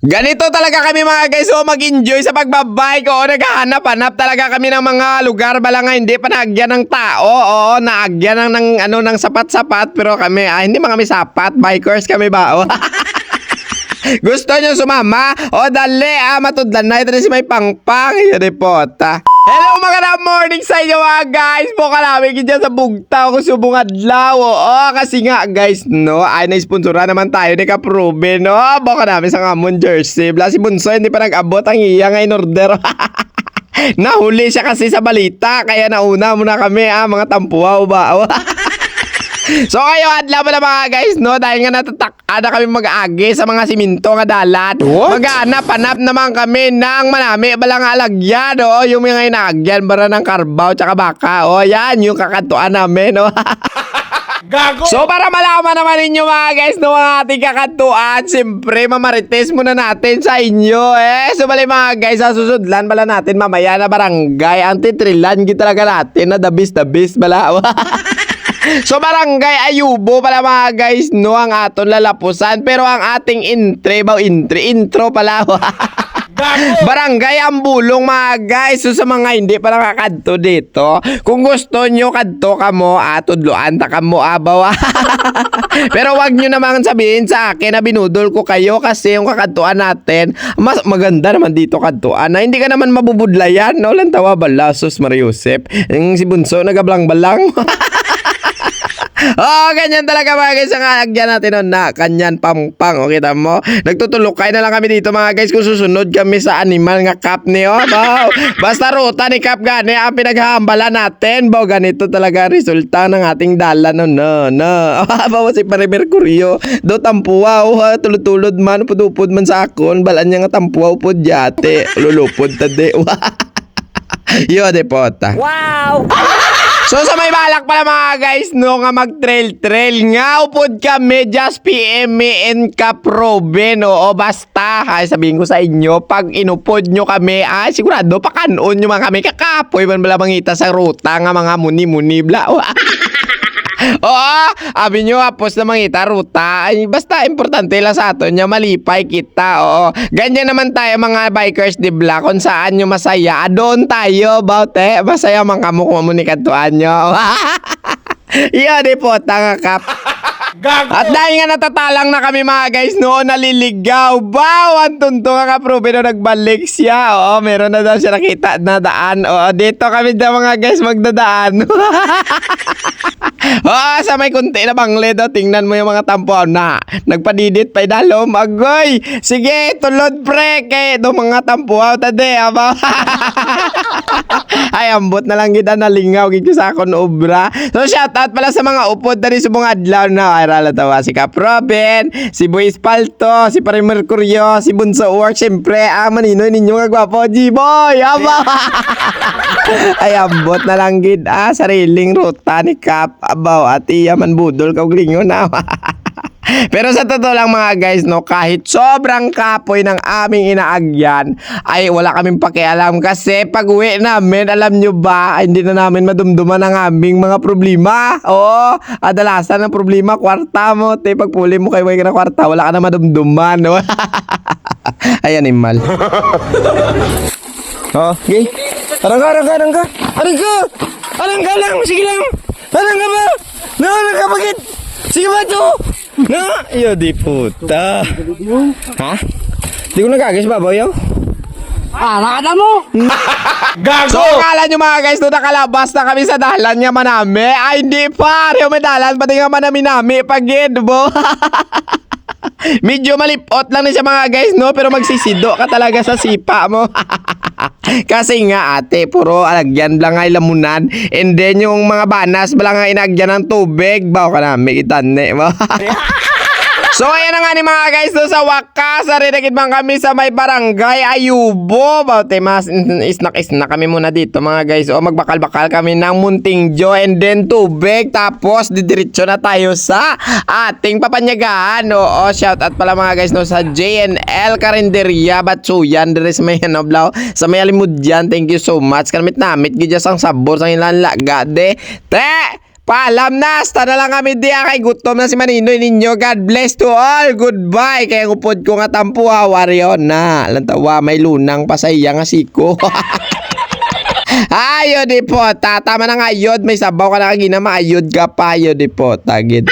Ganito talaga kami mga guys, so mag-enjoy sa pagbabike. Oo, naghahanap-hanap talaga kami ng mga lugar bala nga hindi pa naagyan ng tao. Oo, naagyan ng, ng ano ng sapat-sapat pero kami ah, hindi mga kami sapat, bikers kami ba? Oo. Gusto nyo sumama? O dali ah, matudlan na. Ito na si may pangpang. Yun po, ta. Hello mga na morning sa inyo mga guys. Buka namin dyan sa bugtaw ko subong adlaw. Oo, kasi nga guys, no, ay na-sponsora naman tayo ni Kaprobe, no. Buka namin sa Ngamon Jersey. Bla si Bunso, hindi pa nag-abot ang iya nga in order. Nahuli siya kasi sa balita, kaya nauna muna kami ah, mga tampuaw ba? So kayo adlaw pala mga guys no dahil nga natatakada kami mag-agi sa mga siminto nga dalan. Maghanap-hanap naman kami ng manami balang alagyan o yung mga inagyan bara ng karbaw tsaka baka. O yan yung kakantuan namin no. Gago! So para malaman naman ninyo mga guys no ang ating kakantuan, siyempre mamarites muna natin sa inyo eh. So bali mga guys, sa susudlan bala natin mamaya na barangay, ang titrilan kita talaga natin na the best the best bala. So barangay Ayubo pala mga guys no ang aton lalapusan pero ang ating intre ba intro intro pala! Barangay ang bulong mga guys. So sa mga hindi pa nakakadto dito kung gusto nyo kadto ka mo atudloan ta ka mo abaw pero wag nyo naman sabihin sa akin na binudol ko kayo kasi yung kakadtuan natin mas maganda naman dito kadtuan na hindi ka naman mabubudlayan. No lang tawa bala sus Mariusep yung si Bunso nagablang-balang oh, ganyan talaga mga guys ang alagyan natin nun na kanyan pampang. O, kita mo? Nagtutulukay na lang kami dito mga guys kung susunod kami sa animal nga cup ni oh. Basta ruta ni cup gani ang pinaghahambala natin. Bow, ganito talaga resulta ng ating dala no, no, no. Bawa si Pare Mercurio. Do tampuwa, oh, ha, tulod-tulod man, pudupod man sa akon. Balan niya nga tampuwa po jate. Lulupod tade. Yo, de pota. Wow! So sa may balak pala mga guys no nga mag-trail-trail. Nga upod kami just PM and kaprobe no? O basta ay sabihin ko sa inyo pag inupod nyo kami ay sigurado pakanon nyo man kami kakapoy man bala mangita sa ruta nga mga muni-muni bla Oo, abi nyo apos na mangita ruta. Ay, basta importante lang sa ato niya malipay kita. Oo. Ganyan naman tayo mga bikers di bla kung saan nyo masaya. Doon tayo, baute. Masaya man kamo kung mamunikatuan nyo. Yan di po, tanga kap. Gago! At dahil nga natatalang na kami mga guys noon naliligaw. Wow! Ang tunto nga kaprobe na nagbalik siya. Oo, meron na daw siya nakita na daan. Oo, dito kami daw mga guys magdadaan. Oo, sa may kunti na bangle daw. Tingnan mo yung mga tampo na. Nagpadidit pa idalom. Agoy! Sige, tulod pre. Kay do mga tampo. Tade, aba. Ambot na lang kita nalingaw. Gito sa akon obra. So, shout out pala sa mga upod rin sa mga adlaw na ay tawa si Cap Robin, si Boy Espalto, si Pare Mercurio, si Bunso Work, siyempre, ah, maninoy ninyo nga gwapo, G-Boy, aba! ay, ambot na lang gid, ah, sariling ruta ni Cap, abaw, at iya man budol, kau glingon na, Pero sa totoo lang mga guys, no, kahit sobrang kapoy ng aming inaagyan, ay wala kaming pakialam kasi pag uwi namin, alam nyo ba, ay hindi na namin madumduman ang aming mga problema. Oo, adalasan ng problema, kwarta mo, te, pag puli mo kayo na kwarta, wala ka na madumduman, no? ay, animal. Oh, okay. Arang ka, arang ka, arang ka. Arang ka! Arang ka lang, sige lang. Arang ka ba? No, arang ka, bakit? Sige ba to? No, iyo di puta. Ha? Di ko nagagis babaw yaw. Ah, nakata mo! Gago! So, akala nyo mga guys, doon nakalabas na kami sa dalan nga manami. Ay, hindi pa. Rio may dalan, pati nga manami nami. Pagid, bo. Medyo malipot lang ni siya mga guys, no? Pero magsisido ka talaga sa sipa mo. Kasi nga ate, puro alagyan lang nga lamunan. And then yung mga banas, bala nga inagyan ng tubig. Bawa ka namin, itane mo. So ayan na nga ni mga guys no, sa wakas Narinagid man kami sa may barangay Ayubo. Baute mas isnak isnak kami muna dito mga guys. O magbakal-bakal kami ng munting jo And then tubig. Tapos didiretso na tayo sa ating papanyagaan. Oo shout out pala mga guys no, sa JNL Karinderia Batsuyan. Dire sa may blaw Sa may alimudyan. Thank you so much. Kanamit namit Gidya sang sabor sa ilang laga de Te Paalam na, hasta na lang kami di kay gutom na si Maninoy ninyo. God bless to all. Goodbye. Kaya upod ko nga tampo ha, waryo na. Lantawa, may lunang pasaya nga siko. Ayod di po, tatama na nga ayod. May sabaw ka na kagina, maayod ka pa ayod di po. Tagid.